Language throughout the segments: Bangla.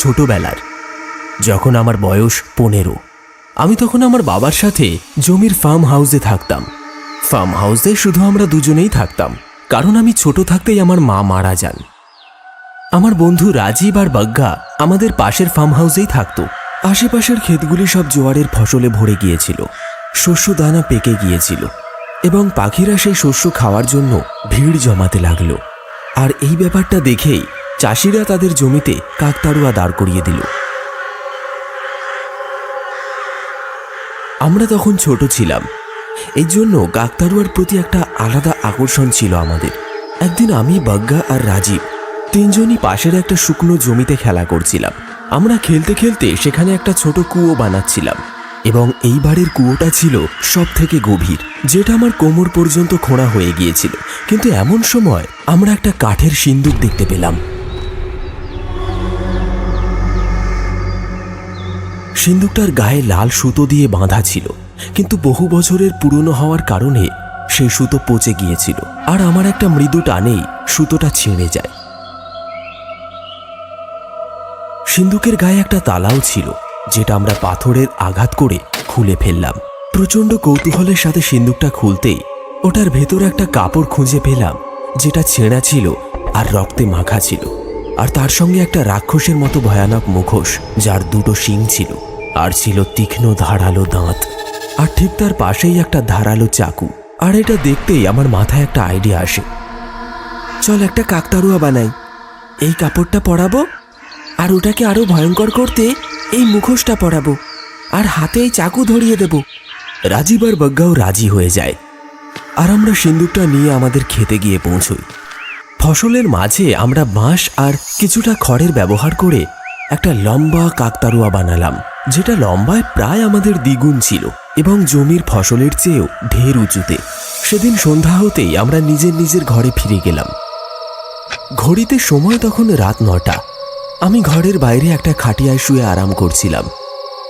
ছোটবেলার, যখন আমার বয়স পনেরো। আমি তখন আমার বাবার সাথে জমির ফার্ম হাউসে থাকতাম। ফার্ম হাউসে শুধু আমরা দুজনেই থাকতাম, কারণ আমি ছোট থাকতেই আমার মা মারা যান। আমার বন্ধু রাজীব আর বগ্গা আমাদের পাশের ফার্ম হাউসেই থাকতো। আশেপাশের ক্ষেতগুলি সব জোয়ারের ফসলে ভরে গিয়েছিল শস্য দানা পেকে গিয়েছিল এবং পাখিরা সেই শস্য খাওয়ার জন্য ভিড় জমাতে লাগল। আর এই ব্যাপারটা দেখেই চাষিরা তাদের জমিতে কাকতাড়ুয়া দাঁড় করিয়ে দিল। আমরা তখন ছোট ছিলাম। এই জন্য কাকতাড়ুয়ার প্রতি একটা আলাদা আকর্ষণ ছিল আমাদের। একদিন আমি, বাগ্গা আর রাজীব তিনজনই পাশের একটা শুকনো জমিতে খেলা করছিলাম। আমরা খেলতে খেলতে সেখানে একটা ছোট কুয়ো বানাচ্ছিলাম এবং এই বাড়ির কুয়োটা ছিল সব থেকে গভীর, যেটা আমার কোমর পর্যন্ত খোঁড়া হয়ে গিয়েছিল। কিন্তু এমন সময় আমরা একটা কাঠের সিন্দুক দেখতে পেলাম। সিন্দুকটার গায়ে লাল সুতো দিয়ে বাঁধা ছিল, কিন্তু বহু বছরের পুরনো হওয়ার কারণে সেই সুতো পচে গিয়েছিল। আর আমার একটা মৃদু টানেই সুতোটা ছিঁড়ে যায়। সিন্দুকের গায়ে একটা তালাও ছিল, যেটা আমরা পাথরের আঘাত করে খুলে ফেললাম। প্রচণ্ড কৌতূহলের সাথে সিন্দুকটা খুলতেই ওটার ভেতর একটা কাপড় খুঁজে পেলাম, যেটা ছেঁড়া ছিল আর রক্তে মাখা ছিল। আর তার সঙ্গে একটা রাক্ষসের মতো ভয়ানক মুখোশ, যার দুটো শিং ছিল, আর ছিল তীক্ষ্ণ ধারালো দাঁত। আর ঠিক তার পাশেই একটা ধারালো চাকু, আর এটা দেখতেই আমার মাথায় একটা আইডিয়া আসে। চল একটা কাকতারুয়া বানাই। এই কাপড়টা পরাবো, আর ওটাকে আরও ভয়ঙ্কর করতে এই মুখোশটা পরাবো, আর হাতে এই চাকু ধরিয়ে দেব। রাজীব আর বগ্গাও রাজি হয়ে যায়। আর আমরা সিন্দুকটা নিয়ে আমাদের খেতে গিয়ে পৌঁছই। ফসলের মাঝে আমরা বাঁশ আর কিছুটা খড়ের ব্যবহার করে একটা লম্বা কাকতারুয়া বানালাম, যেটা লম্বায় প্রায় আমাদের দ্বিগুণ ছিল এবং জমির ফসলের চেয়েও ঢের উঁচুতে। সেদিন সন্ধ্যা হতেই আমরা নিজের নিজের ঘরে ফিরে গেলাম। ঘড়িতে সময় তখন রাত নটা। আমি ঘরের বাইরে একটা খাটিয়ায় শুয়ে আরাম করছিলাম।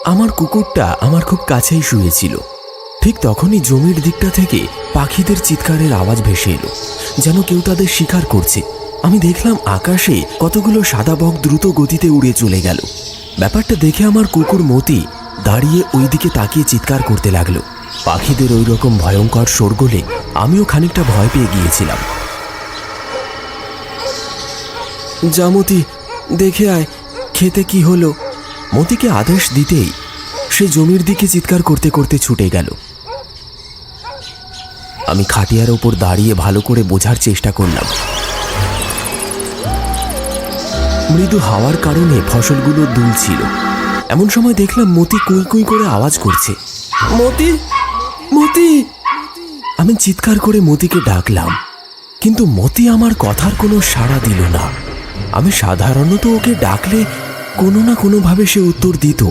আমার কুকুরটা আমার খুব কাছেই শুয়েছিল। ঠিক তখনই জমির দিকটা থেকে পাখিদের চিৎকারের আওয়াজ ভেসে এলো, যেন কেউ তাদের শিকার করছে। আমি দেখলাম আকাশে কতগুলো সাদা বক দ্রুত গতিতে উড়ে চলে গেল। ব্যাপারটা দেখে আমার কুকুর মতি দাঁড়িয়ে ওই দিকে তাকিয়ে চিৎকার করতে লাগল। পাখিদের ওই রকম ভয়ঙ্কর শোরগোলে আমিও খানিকটা ভয় পেয়ে গিয়েছিলাম। জামতি দেখে আয়, খেতে কি হলো? মতিকে আদেশ দিতেই সে জমির দিকে চিৎকার করতে করতে ছুটে গেল। আমি খাটিয়ার ওপর দাঁড়িয়ে ভালো করে বোঝার চেষ্টা করলাম। মৃদু হাওয়ার কারণে ফসলগুলো দুলছিল। এমন সময় দেখলাম মতি কুই কুই করে আওয়াজ করছে। মতি! মতি! আমি চিৎকার করে মতিকে ডাকলাম। কিন্তু মতি আমার কথার কোনো সাড়া দিল না। আমি সাধারণত ওকে ডাকলে কোনো না কোনোভাবে সে উত্তর দিত।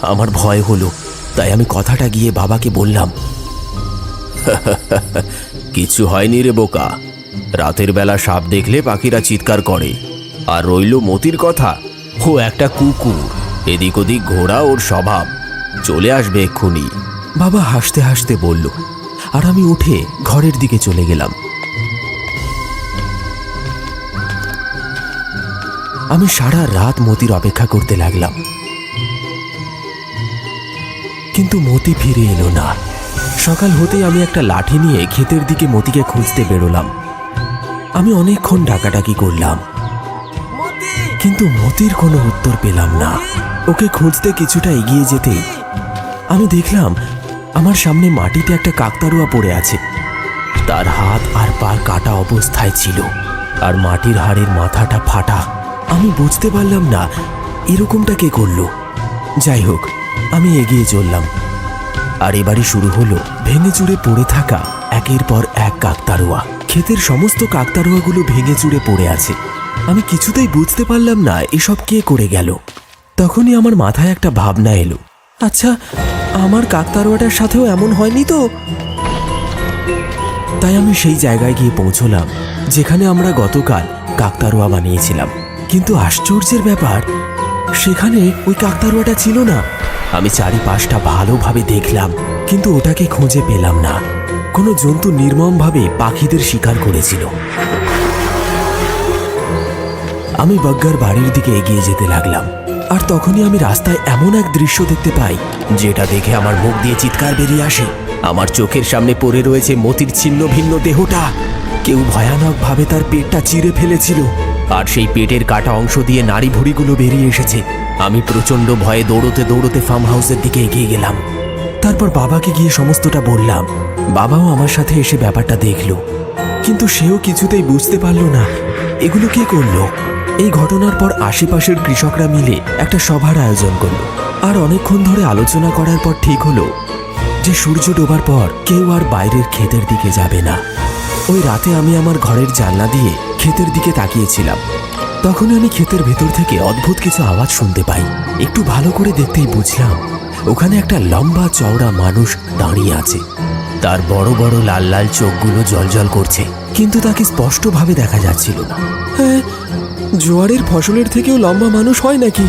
আমার ভয় হলো, তাই আমি কথাটা গিয়ে বাবাকে বললাম কিছু হয়নি রে বোকা। রাতের বেলা সাপ দেখলে পাখিরা চিৎকার করে। আর রইল মতির কথা, ও একটা কুকুর। এদিক ওদিক ঘোরা ওর স্বভাব। চলে আসবে এক্ষুনি। বাবা হাসতে হাসতে বলল, আর আমি উঠে ঘরের দিকে চলে গেলাম। আমি সারা রাত মতির অপেক্ষা করতে লাগলাম। কিন্তু মতি ফিরে এলো না। সকাল হতেই আমি একটা লাঠি নিয়ে ক্ষেতের দিকে মতিকে খুঁজতে বেরোলাম। আমি অনেকক্ষণ ডাকাডাকি করলাম। কিন্তু মতির কোনো উত্তর পেলাম না। ওকে খুঁজতে কিছুটা এগিয়ে যেতেই আমি দেখলাম আমার সামনে মাটিতে একটা কাকতারুয়া পড়ে আছে। তার হাত আর পা কাটা অবস্থায় ছিল আর মাটির হাড়ের মাথাটা ফাটা। আমি বুঝতে পারলাম না, এরকমটা কে করল? যাই হোক, আমি এগিয়ে চললাম। আর এবারই শুরু হলো ভেঙে চুড়ে পড়ে থাকা একের পর এক কাকতারুয়া ক্ষেতের সমস্ত কাকতারুয়াগুলো ভেঙে চুড়ে পড়ে আছে। আমি কিছুতেই বুঝতে পারলাম না এসব কে করে গেল। তখনই আমার মাথায় একটা ভাবনা এলো। আচ্ছা আমার কাকতারুয়াটার সাথেও এমন হয়নি তো? তাই আমি সেই জায়গায় গিয়ে পৌঁছলাম, যেখানে আমরা গতকাল কাকতারুয়া বানিয়েছিলাম। কিন্তু আশ্চর্যের ব্যাপার, সেখানে ওই কাকতারুয়াটা ছিল না। আমি চারিপাশটা ভালোভাবে দেখলাম, কিন্তু ওটাকে খুঁজে পেলাম না। কোনো জন্তু নির্মমভাবে পাখিদের শিকার করেছিল। আমি বগ্গার বাড়ির দিকে এগিয়ে যেতে লাগলাম, আর তখনই আমি রাস্তায় এমন এক দৃশ্য দেখতে পাই, যেটা দেখে আমার মুখ দিয়ে চিৎকার বেরিয়ে আসে। আমার চোখের সামনে পড়ে রয়েছে মতির ছিন্ন ভিন্ন দেহটা। কেউ ভয়ানকভাবে তার পেটটা চিরে ফেলেছিল। আর সেই পেটের কাটা অংশ দিয়ে নাড়ি ভুড়িগুলো বেরিয়ে এসেছে। আমি প্রচণ্ড ভয়ে দৌড়তে দৌড়তে ফার্ম হাউসের দিকে এগিয়ে গেলাম। তারপর বাবাকে গিয়ে সমস্তটা বললাম। বাবাও আমার সাথে এসে ব্যাপারটা দেখল। কিন্তু সেও কিছুতেই বুঝতে পারল না, এগুলো কে করল? এই ঘটনার পর আশেপাশের কৃষকরা মিলে একটা সভার আয়োজন করল। আর অনেকক্ষণ ধরে আলোচনা করার পর ঠিক হলো যে সূর্য ডোবার পর কেউ আর বাইরের ক্ষেতের দিকে যাবে না। ওই রাতে আমি আমার ঘরের জানলা দিয়ে ক্ষেতের দিকে তাকিয়েছিলাম। তখন আমি ক্ষেতের ভেতর থেকে অদ্ভুত কিছু আওয়াজ শুনতে পাই। একটু ভালো করে দেখতেই বুঝলাম, ওখানে একটা লম্বা চওড়া মানুষ দাঁড়িয়ে আছে। তার বড় বড় লাল লাল চোখগুলো জলজল করছে, কিন্তু তাকে স্পষ্টভাবে দেখা যাচ্ছিল না। হ্যাঁ জোয়ারের ফসলের থেকেও লম্বা মানুষ হয় নাকি?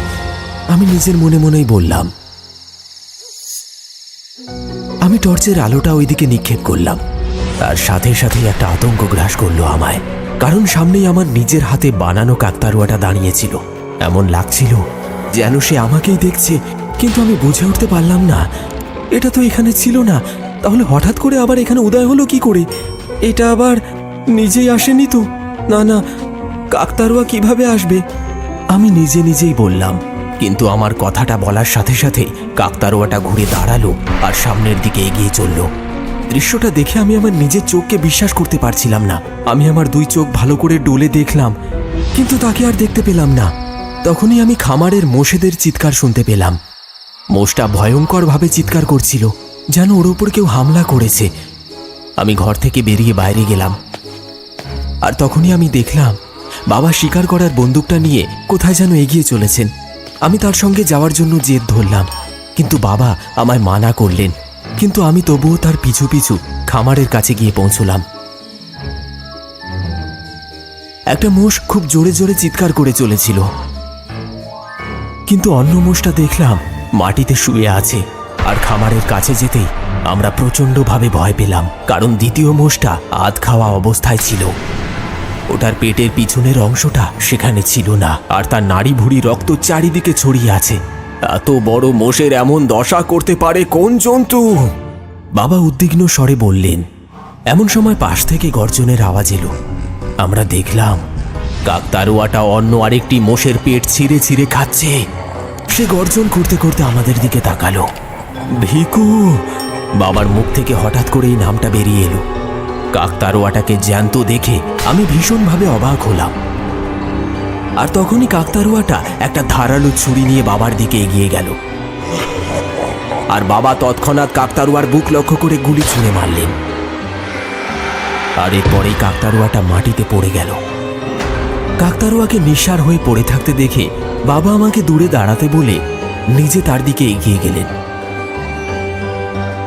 আমি নিজের মনে মনেই বললাম। আমি টর্চের আলোটা ওইদিকে নিক্ষেপ করলাম। তার সাথে সাথে একটা আতঙ্ক গ্রাস করল আমায়। কারণ সামনেই আমার নিজের হাতে বানানো কাকতারুয়াটা দাঁড়িয়েছিল। এমন লাগছিল যেন সে আমাকেই দেখছে, কিন্তু আমি বুঝে উঠতে পারলাম না। এটা তো এখানে ছিল না, তাহলে হঠাৎ করে আবার এখানে উদয় হলো কি করে? এটা আবার নিজেই আসেনি তো? না না কাকতারুয়া কীভাবে আসবে? আমি নিজে নিজেই বললাম, কিন্তু আমার কথাটা বলার সাথে সাথে কাকতারুয়াটা ঘুরে দাঁড়াল আর সামনের দিকে এগিয়ে চলল। দৃশ্যটা দেখে আমি আমার নিজের চোখকে বিশ্বাস করতে পারছিলাম না। আমি আমার দুই চোখ ভালো করে ডোলে দেখলাম, কিন্তু তাকে আর দেখতে পেলাম না। তখনই আমি খামারের মোষেদের চিৎকার শুনতে পেলাম। মোষটা ভয়ঙ্করভাবে চিৎকার করছিল, যেন ওর ওপর কেউ হামলা করেছে। আমি ঘর থেকে বেরিয়ে বাইরে গেলাম। আর তখনই আমি দেখলাম, বাবা শিকার করার বন্দুকটা নিয়ে কোথায় যেন এগিয়ে চলেছেন। আমি তার সঙ্গে যাওয়ার জন্য জেদ ধরলাম, কিন্তু বাবা আমায় মানা করলেন। কিন্তু আমি তবুও তার পিছু পিছু খামারের কাছে গিয়ে পৌঁছলাম। একটা মোষ খুব জোরে জোরে চিৎকার করে চলেছিল। কিন্তু অন্য মোষটা দেখলাম মাটিতে শুয়ে আছে আর খামারের কাছে যেতেই আমরা প্রচণ্ডভাবে ভয় পেলাম, কারণ দ্বিতীয় মোষটা আধ খাওয়া অবস্থায় ছিল। ওটার পেটের পিছনের অংশটা সেখানে ছিল না আর তার নাড়ি ভুড়ি রক্ত চারিদিকে ছড়িয়ে আছে। এত বড় মোষের এমন দশা করতে পারে কোন জন্তু? বাবা উদ্বিগ্ন স্বরে বললেন, এমন সময় পাশ থেকে গর্জনের আওয়াজ এলো। আমরা দেখলাম, কাকতারুয়াটা অন্য আরেকটি মোষের পেট ছিঁড়ে ছিঁড়ে খাচ্ছে। সে গর্জন করতে করতে আমাদের দিকে তাকালো। ভিকু, বাবার মুখ থেকে হঠাৎ করে এই নামটা বেরিয়ে এলো। কাকতারুয়াটাকে জ্যান্ত দেখে আমি ভীষণভাবে অবাক হলাম। আর তখনই কাকতারুয়াটা একটা ধারালো ছুরি নিয়ে বাবার দিকে এগিয়ে গেল। আর বাবা তৎক্ষণাৎ কাকতারুয়ার বুক লক্ষ্য করে গুলি ছুঁড়ে মারলেন। আর এরপরেই কাকতারুয়াটা মাটিতে পড়ে গেল। কাকতারুয়াকে নিঃসার হয়ে পড়ে থাকতে দেখে বাবা আমাকে দূরে দাঁড়াতে বলে নিজে তার দিকে এগিয়ে গেলেন।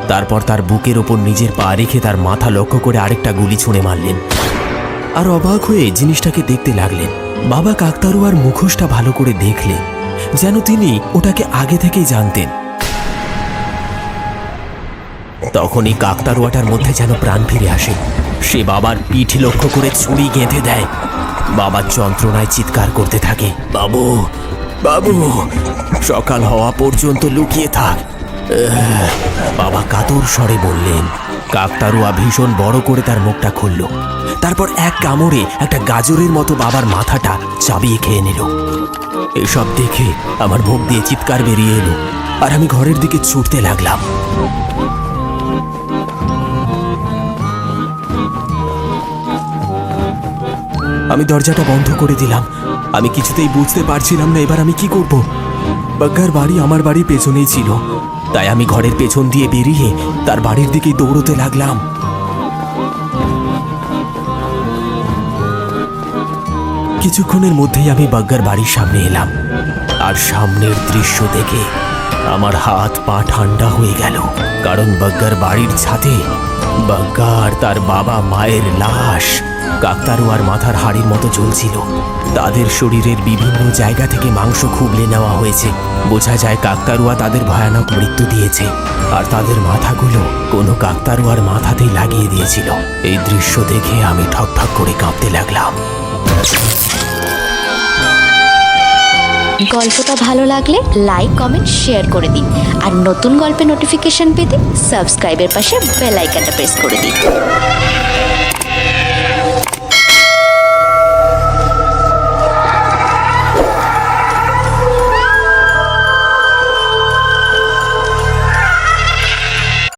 তারপর তার বুকের ওপর নিজের পা রেখে তার মাথা লক্ষ্য করে আরেকটা গুলি ছুঁড়ে মারলেন। আর অবাক হয়ে জিনিসটাকে দেখতে লাগলেন। বাবা কাকতারুয়ার মুখোশটা ভালো করে দেখলে যেন তিনি ওটাকে আগে থেকেই জানতেন। তখনই কাকতারুয়াটার মধ্যে যেন প্রাণ ফিরে আসে। সে বাবার পিঠ লক্ষ্য করে ছুরি গেঁথে দেয়। বাবার যন্ত্রণায় চিৎকার করতে থাকে। বাবু বাবু, সকাল হওয়া পর্যন্ত লুকিয়ে থাক। বাবা কাতর স্বরে বললেন কাকতারুয়া ভীষণ বড় করে তার মুখটা খুলল। তারপর এক কামড়ে একটা গাজরের মতো বাবার মাথাটা চাবিয়ে খেয়ে নিল। এসব দেখে আমার মুখ দিয়ে চিৎকার বেরিয়ে এলো আর আমি ঘরের দিকে ছুটতে লাগলাম। আমি দরজাটা বন্ধ করে দিলাম। আমি কিছুতেই বুঝতে পারছিলাম না এবার আমি কি করব। বাগ্গার বাড়ি আমার বাড়ির পেছনেই ছিল। তাই আমি ঘরের পেছন দিয়ে বেরিয়ে তার বাড়ির দিকে দৌড়তে লাগলাম। কিছুক্ষণের মধ্যেই আমি বাগ্গার বাড়ির সামনে এলাম আর সামনের দৃশ্য দেখে আমার হাত পা ঠান্ডা হয়ে গেল, কারণ বাগ্গার বাড়ির ছাদে বাগ্গা আর তার বাবা মায়ের লাশ কাকতারুয়ার মাথার হাড়ির মতো ঝুলছিল তাদের শরীরের বিভিন্ন জায়গা থেকে মাংস খুবলে নেওয়া হয়েছে। বোঝা যায় কাকতারুয়া তাদের ভয়ানক মৃত্যু দিয়েছে। আর তাদের মাথাগুলো কোনো কাকতারুয়ার মাথাতেই লাগিয়ে দিয়েছিল। এই দৃশ্য দেখে আমি ঠকঠক করে কাঁপতে লাগলাম। গল্পটা ভালো লাগলে লাইক কমেন্ট শেয়ার করে দিন। আর নতুন গল্পের নোটিফিকেশন পেতে সাবস্ক্রাইবের পাশে বেল আইকনটা প্রেস করে দিন।